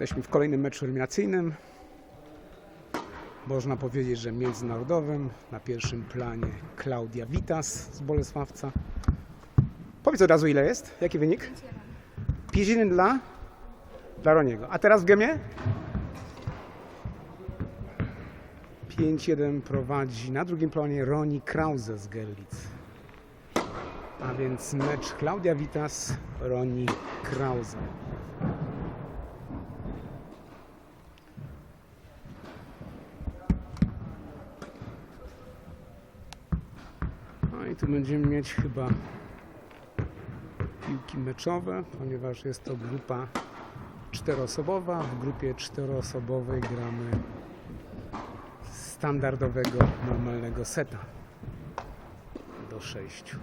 Jesteśmy w kolejnym meczu eliminacyjnym. Można powiedzieć, że międzynarodowym. Na pierwszym planie Klaudia Witas z Bolesławca. Powiedz od razu ile jest? Jaki wynik? 5-1 dla, dla Roniego. A teraz w gemie? 5-1 prowadzi na drugim planie Roni Krause z Gerlitz. A więc mecz Klaudia Witas, Roni Krause. I tu będziemy mieć chyba piłki meczowe, ponieważ jest to grupa czteroosobowa. W grupie czteroosobowej gramy standardowego, normalnego seta do sześciu.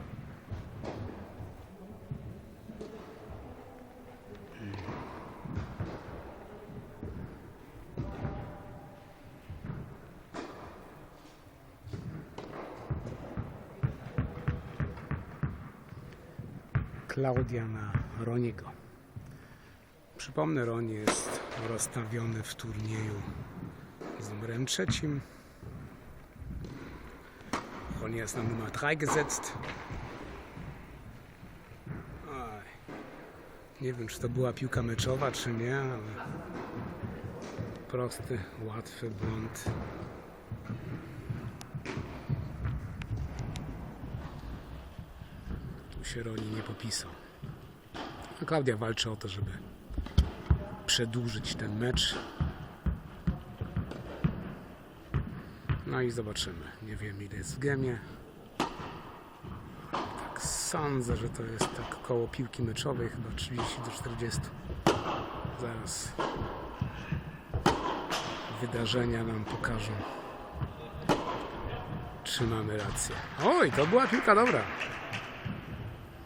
Klaudia na Roniego. Przypomnę, Roni jest rozstawiony w turnieju z numerem trzecim. Roni jest na Nummer 3 gesetzt. Nie wiem, czy to była piłka meczowa, czy nie, ale prosty, łatwy błąd. Się Roni nie popisał. A Klaudia walczy o to, żeby przedłużyć ten mecz. No i zobaczymy. Nie wiem ile jest w gemie. Tak sądzę, że to jest tak koło piłki meczowej, chyba 30 do 40. Zaraz wydarzenia nam pokażą, czy mamy rację. Oj, to była piłka dobra.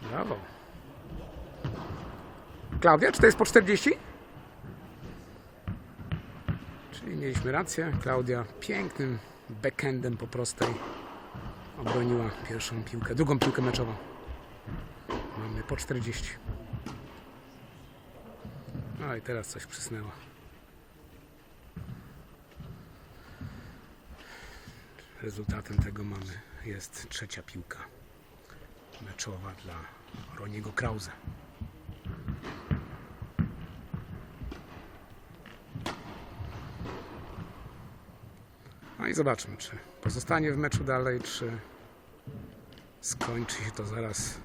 Brawo. Klaudia, czy to jest po 40? Czyli mieliśmy rację. Klaudia pięknym backendem po prostej obroniła pierwszą piłkę, drugą piłkę meczową. Mamy po 40. No i teraz coś przysnęło. Rezultatem tego mamy jest trzecia piłka meczowa dla Roniego Krause. No i zobaczmy, czy pozostanie w meczu dalej, czy skończy się to zaraz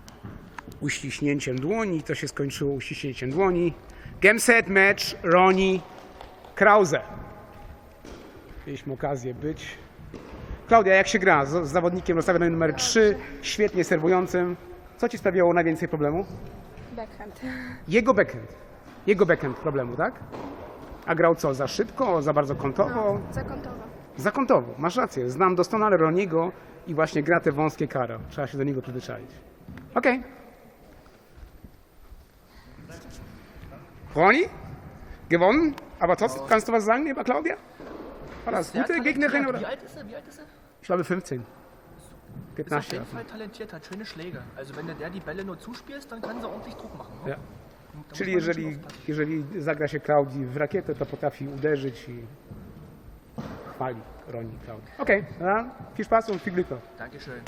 uściśnięciem dłoni. To się skończyło uściśnięciem dłoni. Game set match Roni Krause. Mieliśmy okazję być. Klaudia, jak się gra z, z zawodnikiem rozstawionym numer 3, świetnie serwującym? Co ci sprawiało najwięcej problemu? Backhand. Jego backhand. Jego backhand problemu, tak? A grał co? Za szybko? Za bardzo kątowo? Zakątowo. Zakątowo, masz rację. Znam doskonale Roniego i właśnie gra te wąskie kara. Trzeba się do niego przyzwyczaić. Okej. Roni? Gewonnen? Aber trotzdem, kannst du was sagen, lieber Claudia? War das gute Gegnerin oder? Wie alt ist er? Wie alt ist er? Ich glaube 15. Gibt Ist auf jeden Fall talentiert, hat schöne Schläge. Also wenn du der die Bälle nur zuspielst, dann kann sie ordentlich Druck machen. ne? Ja. Da muss Czyli schon jeżeli, aufpassen. jeżeli zagra się Klaudii w rakietę, to potrafi uderzyć i chwali Roni Klaudii. Okej, okay, viel Spaß und viel Glück noch. Dankeschön.